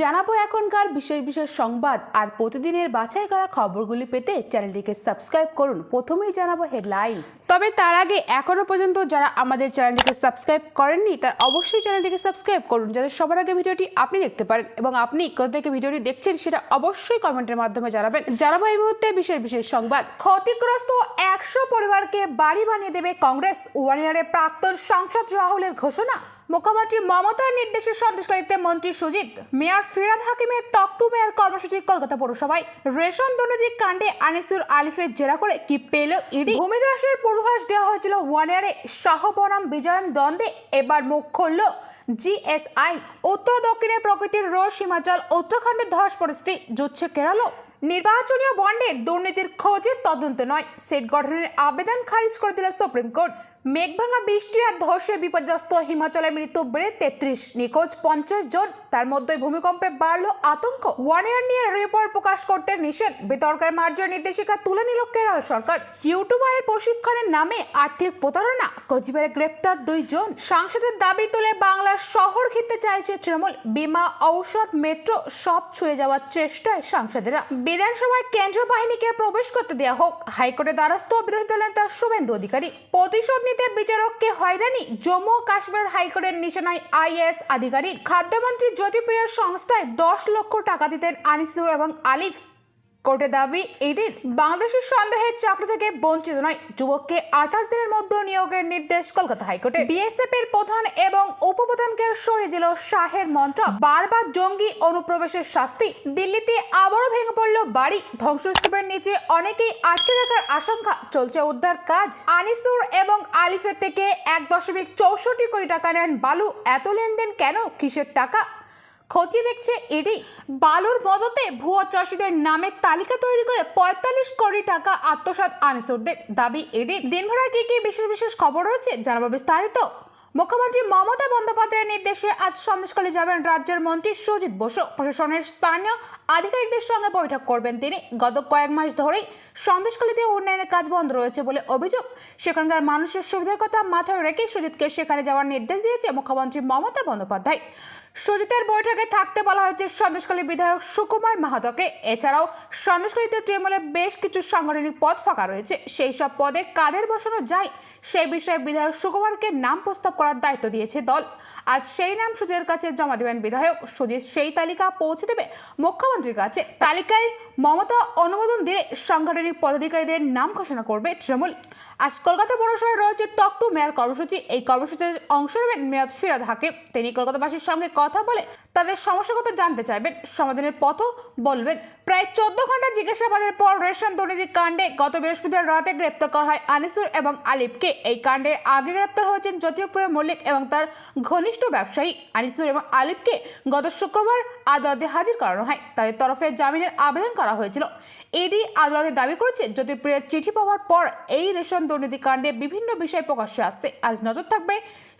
জানাব এখনকার বিশেষ বিশেষ সংবাদ আর প্রতিদিনের বাছাই করা খবরগুলি পেতে চ্যানেলটিকে সাবস্ক্রাইব করুন। প্রথমেই জানাব হেডলাইন্স। তবে তার আগে এখনও পর্যন্ত যারা আমাদের চ্যানেলটিকে সাবস্ক্রাইব করেননি, তার অবশ্যই চ্যানেলটিকে সাবস্ক্রাইব করুন যাতে সবার আগে ভিডিওটি আপনি দেখতে পারেন এবং আপনি কোথা থেকে ভিডিওটি দেখছেন সেটা অবশ্যই কমেন্টের মাধ্যমে জানাবেন। জানাব এই মুহূর্তে বিশেষ বিশেষ সংবাদ। ক্ষতিগ্রস্ত একশো পরিবারকে বাড়ি বানিয়ে দেবে কংগ্রেস। ওয়ান ইয়ারের প্রাক্তন সাংসদ রাহুলের ঘোষণা। মুখ্যমন্ত্রী মমতার নির্দেশে সন্দেশকারীতে মন্ত্রী সুজিত, মেয়র ফিরাদ হাকিমের টক টু মেয়র কর্মসূচি কলকাতা পৌরসভায়। রেশন দুর্নীতি কাণ্ডে আনিসুর আলিফের জেরা করে কি পেল ইডি? ভূমিদাসের পূর্বাভাস দেওয়া হয়েছিল ওয়ান ইয়ারে শাহ বনাম বিজয়ন দ্বন্দ্বে, এবার মুখ খুলল জিএসআই। উত্তর দক্ষিণে প্রকৃতির রোজ হিমাচল উত্তরাখণ্ডের ধস পরিস্থিতি জুটছে কেরালও নির্বাচনীয় বন্ডে দুর্নীতির খোঁজে তদন্ত নয়, সেট গঠনের আবেদন খারিজ করে দিল সুপ্রিম কোর্ট। মেঘভাঙা বৃষ্টি আর ধসে বিপর্যস্ত হিমাচলে মৃত্যু বেড়ে তেত্রিশ। নিখোঁজ পঞ্চাশ জন। তার মধ্যে ভূমিকম্পে বাড়লো আতঙ্ক। ওয়ান ইয়ার নিয়ে রিপোর্ট প্রকাশ করতে নিষেধ। বিতর্কের মার্জের নির্দেশিকা তুলে নিল কেরল সরকার। ইউটিউবারের প্রশিক্ষণের নামে আর্থিক প্রতারণা। কোচবিহারে গ্রেপ্তার দুই জন। সাংসদের দাবি তুলে বাংলার চাইছে তৃণমূল। বিমা, ঔষধ, মেট্রো সব ছুঁয়ে যাওয়ার চেষ্টায় সাংসদেরা। বিধানসভায় কেন্দ্রীয় বাহিনীকে প্রবেশ করতে দেওয়া হোক। হাইকোর্টের দ্বারস্থ বিরোধী দলের নেতা শুভেন্দু অধিকারী। প্রতিশোধ নিতে বিচারককে হয়রানি? জম্মু কাশ্মীর হাইকোর্টের নিশানায় আইএস আধিকারিক। খাদ্যমন্ত্রী জ্যোতিপ্রিয়ার সংস্থায় দশ লক্ষ টাকা দিতেন আনিসুর এবং আলিফ। কোর্টে দাবি এদের বাংলাদেশের সন্দেহের চাকরি থেকে বঞ্চিত নয়। যুবককে আঠাশ দিনের মধ্যে নিয়োগের নির্দেশ কলকাতা হাইকোর্টে। বিএসএফ এর প্রধান এবং উপপ্রধানকে সরিয়ে দিল শাহের মন্ত্র। বারবার জঙ্গি অনুপ্রবেশের শাস্তি। দিল্লিতে আবারও ভেঙে পড়ল বাড়ি। ধ্বংসস্তূপের নিচে অনেকেই আটকে থাকার আশঙ্কা। চলছে উদ্ধার কাজ। আনিসুর এবং আলিফের থেকে এক দশমিক চৌষট্টি কোটি টাকা নেন বালু। এত লেনদেন কেন? কিসের টাকা? খতিয়ে দেখছে ইডি বালুর মদতে ভুয়া চাষিদের নামে তালিকা তৈরি করে পঁয়তাল্লিশ কোটি টাকা আত্মসাত আনিসুরদের দাবি ইডি দিনভরার কি কি বিশেষ বিশেষ খবর রয়েছে জানাব বিস্তারিত। মুখ্যমন্ত্রী মমতা বন্দ্যোপাধ্যায়ের নির্দেশে আজ সন্দেশকালে যাবেন রাজ্যের মন্ত্রী সুজিত বসু। প্রশাসনের স্থানীয় আধিকারিকদের সঙ্গে বৈঠক করবেন তিনি। গত কয়েক মাস ধরেই সন্দেশকালীতে উন্নয়নের কাজ বন্ধ রয়েছে বলে অভিযোগ। সেখানকার মানুষের সুবিধার কথা মাথায় রেখে সুজিতকে সেখানে যাওয়ার নির্দেশ দিয়েছে মুখ্যমন্ত্রী মমতা বন্দ্যোপাধ্যায়। সুজিতের বৈঠকে থাকতে বলা হয়েছে সন্দেশকালী বিধায়ক সুকুমার মাহাতোকে। এছাড়াও সন্দেশকালীতে তৃণমূলের বেশ কিছু সাংগঠনিক পদ ফাঁকা রয়েছে। সেই সব পদে কাদের বসানো যায় সেই বিষয়ে বিধায়ক সুকুমারকে নাম প্রস্তাব করার দায়িত্ব দিয়েছে দল। আজ সেই নাম সুজের কাছে জমা দেবেন বিধায়ক সুজিত সেই তালিকা পৌঁছে দেবে মুখ্যমন্ত্রীর কাছে। তালিকায় মমতা অনুমোদন দিয়ে সাংগঠনিক পদাধিকারীদের নাম ঘোষণা করবে তৃণমূল। আজ কলকাতা পৌরসভায় রয়েছে টক টু মেয়র কর্মসূচি। এই কর্মসূচির অংশ নেবেন মেয়র ফিরাদ হাকিম তিনি কলকাতাবাসীর সঙ্গে কথা বলে তাদের সমস্যার কথা জানতে চাইবেন, সমাধানের পথও বলবেন। প্রায় চোদ্দ ঘণ্টা জিজ্ঞাসাবাদের পর রেশন দুর্নীতি কাণ্ডে গত বৃহস্পতিবার রাতে গ্রেপ্তার করা হয় আনিসুর এবং আলিফকে। এই কাণ্ডে আগে গ্রেপ্তার হয়েছেন জ্যোতিপ্রিয় মল্লিক এবং তার ঘনিষ্ঠ ব্যবসায়ী আনিসুর এবং আলিফকে। গত শুক্রবার আদালতে হাজির করানো হয়। তাদের তরফে জামিনের আবেদন করা হয়েছিল। এডি আদালতে দাবি করেছে, জ্যোতিপ্রিয়ের চিঠি পাওয়ার পর এই রেশন দুর্নীতি কাণ্ডে বিভিন্ন বিষয় প্রকাশ্যে আসছে। আজ নজর থাকবে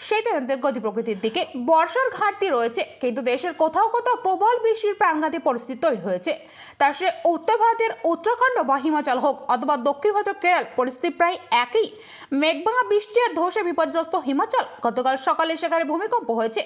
সেই তদন্তের গতি প্রকৃতির দিকে। বর্ষার ঘাটতি রয়েছে, কিন্তু দেশের কোথাও কোথাও প্রবল বৃষ্টির প্রাণঘাতী পরিস্থিতি তৈরি হয়েছে। তা সে উত্তর ভারতের উত্তরাখণ্ড বা হিমাচল হোক, অথবা দক্ষিণ ভারতের কেরল, পরিস্থিতি প্রায় একই। মেঘভাঙা বৃষ্টি আর ধসে বিপর্যস্ত হিমাচল, গতকাল সকালে সেখানে ভূমিকম্প হয়েছে।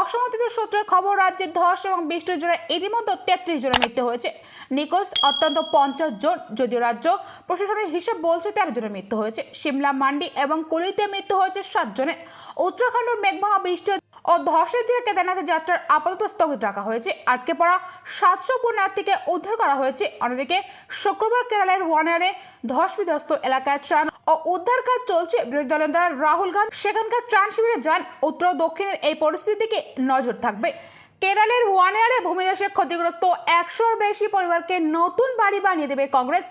অসমর্থিত সূত্রের খবর, রাজ্যের ধস এবং বৃষ্টির জন্য ইতিমধ্যে তেত্রিশ জনের মৃত্যু হয়েছে। নিখোঁজ অত্যন্ত পঞ্চাশ জন, যদিও রাজ্য প্রশাসনের হিসাব বলছে তেরো জনের মৃত্যু হয়েছে। সিমলা মান্ডি এবং কুলিতে মৃত্যু হয়েছে সাত জনের। উত্তরাখণ্ড মেঘভাঙা বৃষ্টি ও ধসের জেরে কেদারনাথের যাত্রার আপাতত স্থগিত রাখা হয়েছে। আটকে পড়া সাতশো পুণ্যার্থীকে উদ্ধার করা হয়েছে। অন্যদিকে শুক্রবার কেরালের ওয়ানারে ধস বিধ্বস্ত এলাকায় ত্রাণ ও উদ্ধার কাজ চলছে। বিরোধী দলের নেতা রাহুল গান্ধী সেখানকার ত্রাণ শিবিরে যান। উত্তর দক্ষিণের এই পরিস্থিতির দিকে নজর থাকবে? কেরালের ওয়ানিয়ারে ভূমিধসে ক্ষতিগ্রস্ত একশোর বেশি পরিবারকে নতুন বাড়ি বানিয়ে দেবে কংগ্রেস।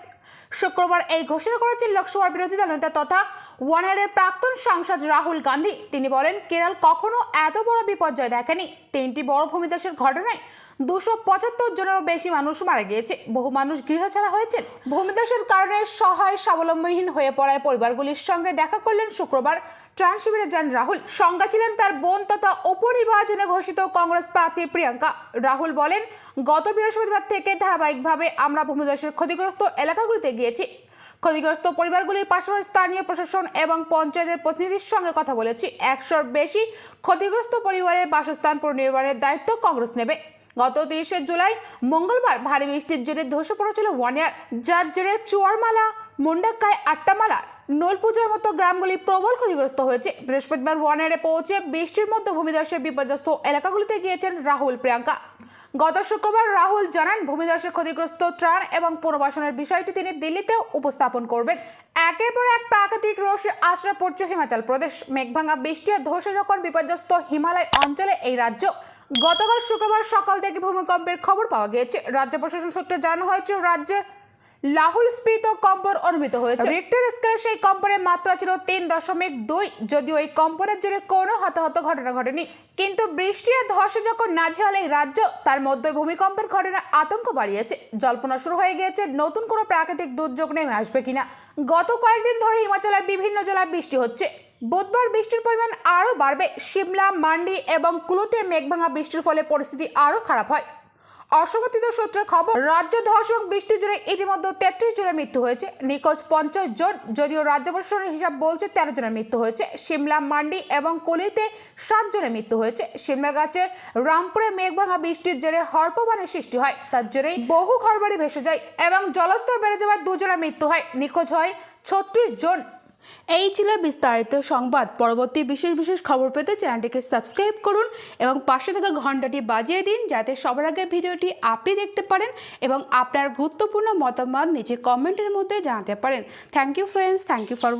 শুক্রবার এই ঘোষণা করেছেন লোকসভার বিরোধী দলনেতা তথা ওয়ানারের প্রাক্তন সাংসদ রাহুল গান্ধী। তিনি বলেন, কেরল কখনো এত বড় বিপর্যয় দেখেনি। তিনটি বড় ভূমিধসের ঘটনায় দুশো পঁচাত্তর জনেরও বেশি মানুষ মারা গিয়েছে। বহু মানুষ গৃহ ছাড়া হয়েছেন। ভূমিধসের কারণে সহায় স্বাবলম্বীহীন হয়ে পড়ায় পরিবারগুলির সঙ্গে দেখা করলেন শুক্রবার ত্রাণ শিবিরে যান রাহুল। সঙ্গে ছিলেন তার বোন তথা উপনির্বাচনে ঘোষিত কংগ্রেস প্রার্থী প্রিয়াঙ্কা। রাহুল বলেন, গত বৃহস্পতিবার থেকে ধারাবাহিকভাবে আমরা ভূমিধসের ক্ষতিগ্রস্ত এলাকাগুলিতে গিয়েছি। ক্ষতিগ্রস্ত পরিবারগুলির পাশাপাশি স্থানীয় প্রশাসন এবং পঞ্চায়েতের প্রতিনিধির সঙ্গে কথা বলেছি। একশোর বেশি ক্ষতিগ্রস্ত পরিবারের বাসস্থান পুনর্নির্মাণের দায়িত্ব কংগ্রেস নেবে। গত তিরিশে জুলাই মঙ্গলবার ভারী বৃষ্টির জেরে ধসে পড়েছিল ওয়ানিয়ার যার জেরে চুয়ারমালা, মুন্ডাক্কায় আট্টামালা, নোলপুজার মতো গ্রামগুলি প্রবল ক্ষতিগ্রস্ত হয়েছে। বৃহস্পতিবার ওয়ানিয়ারে পৌঁছে বৃষ্টির মধ্যে ভূমিধসে বিপর্যস্ত এলাকাগুলিতে গিয়েছেন রাহুল প্রিয়াঙ্কা। গত শুক্রবার রাহুল জানান ভূমিধসে ক্ষতিগ্রস্ত ত্রাণ এবং পুনর্বাসনের বিষয়টি তিনি দিল্লিতে উপস্থাপন করবেন। একের পর এক প্রাকৃতিক রোষে আশ্রয় পড়ছে হিমাচল প্রদেশ। মেঘভাঙা, বৃষ্টি আর ধসে যখন বিপর্যস্ত হিমালয় অঞ্চলে এই রাজ্য, গতকাল শুক্রবার সকাল থেকে ভূমিকম্পের খবর পাওয়া গিয়েছে। রাজ্য প্রশাসন সূত্রে জানানো হয়েছে, রাজ্যে লাহুল স্পিত কম্পন অনুমিত হয়েছে। রিক্টার স্কেলে সেই কম্পনের মাত্রা ছিল তিন দশমিক দুই, যদিও এই কম্পনের জন্য কোনো হতাহত ঘটনা ঘটেনি। কিন্তু বৃষ্টি আর ধসে যখন নাজেহাল এই রাজ্য, তার মধ্যে ভূমিকম্পের ঘটনা আতঙ্ক বাড়িয়েছে। জল্পনা শুরু হয়ে গিয়েছে, নতুন কোনো প্রাকৃতিক দুর্যোগ নেমে আসবে কিনা। গত কয়েকদিন ধরে হিমাচলের বিভিন্ন জেলায় বৃষ্টি হচ্ছে। বুধবার বৃষ্টির পরিমাণ আরও বাড়বে। সিমলা মান্ডি এবং কুলুতে মেঘভাঙা বৃষ্টির ফলে পরিস্থিতি আরও খারাপ হয়। অসমর্থিত সূত্রের খবর, রাজ্য ধস এবং বৃষ্টির জন্য ইতিমধ্যে তেত্রিশ জনের মৃত্যু হয়েছে। নিখোঁজ পঞ্চাশ জন, যদিও রাজ্য প্রশাসনের হিসাব বলছে তেরো জনের মৃত্যু হয়েছে। সিমলা, মান্ডি এবং কলিতে সাত জনের মৃত্যু হয়েছে। সিমলা গাছের রামপুরে মেঘভাঙা বৃষ্টির জেরে হর্পবানের সৃষ্টি হয়। তার জেরেই বহু ঘরবাড়ি ভেসে যায় এবং জলস্তর বেড়ে যাওয়ায় দুজনের মৃত্যু হয়। নিখোঁজ হয় ছত্রিশ জন। এই ছিল বিস্তারিত সংবাদ। পরবর্তী বিশেষ বিশেষ খবর পেতে চ্যানেলটিকে সাবস্ক্রাইব করুন এবং পাশে থাকা ঘন্টাটি বাজিয়ে দিন যাতে সবার আগে ভিডিওটি আপনি দেখতে পারেন এবং আপনার গুরুত্বপূর্ণ মতামত নিচে কমেন্টের মধ্যে জানাতে পারেন। Thank you friends thank you for